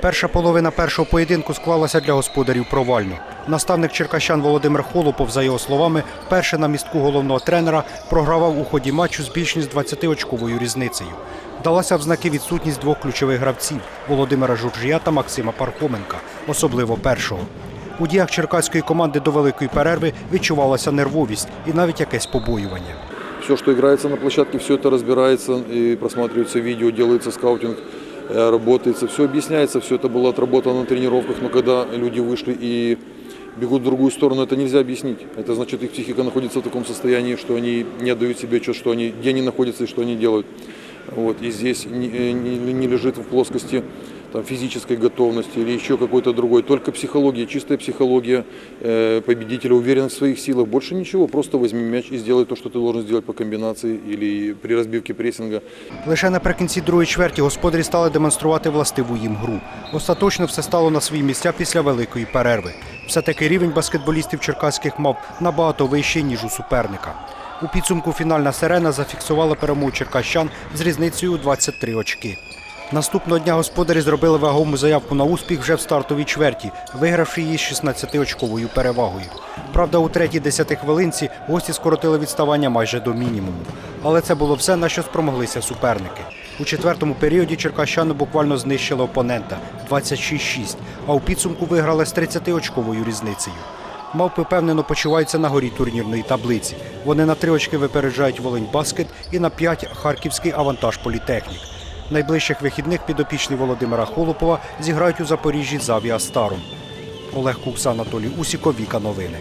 Перша половина першого поєдинку склалася для господарів провально. Наставник черкащан Володимир Холопов, за його словами, вперше на містку головного тренера програвав у ході матчу з більш ніж 20-очковою різницею. Далася в знаки відсутність двох ключових гравців Володимира Журжія та Максима Пархоменка, особливо першого. У діях черкаської команди до великої перерви відчувалася нервовість і навіть якесь побоювання. Все, что играется на площадке, все это разбирается и просматривается видео, делается скаутинг, работается, все объясняется, все это было отработано на тренировках, но когда люди вышли и бегут в другую сторону, это нельзя объяснить. Это значит, их психика находится в таком состоянии, что они не отдают себе отчет, что они, где они находятся и что они делают. Вот. И здесь не, э, не- не лежит в плоскости там, физической готовности или еще какой-то другой. Только психология, чистая психология э, победителя, уверенность в своих силах. Больше ничего, просто возьми мяч и сделай то, что ты должен сделать по комбинации или при разбивке прессинга. Лише наприкінці другої чверті господарі стали демонструвати властиву їм гру. Остаточно все стало на свої місця після великої перерви. Все-таки рівень баскетболістів черкаських мав набагато вищий, ніж у суперника. У підсумку фінальна сирена зафіксувала перемогу черкащан з різницею у 23 очки. Наступного дня господарі зробили вагому заявку на успіх вже в стартовій чверті, вигравши її з 16-очковою перевагою. Правда, у третій десятихвилинці гості скоротили відставання майже до мінімуму. Але це було все, на що спромоглися суперники. У четвертому періоді черкащани буквально знищили опонента 26-6, а у підсумку виграли з 30-очковою різницею. Мавпи впевнено почуваються на горі турнірної таблиці. Вони на три очки випереджають Волинь Баскет і на п'ять Харківський авантаж Політехнік. Найближчих вихідних підопічні Володимира Холопова зіграють у Запоріжжі з Авіастаром. Олег Кукса, Анатолій Усіков, Віка Новини.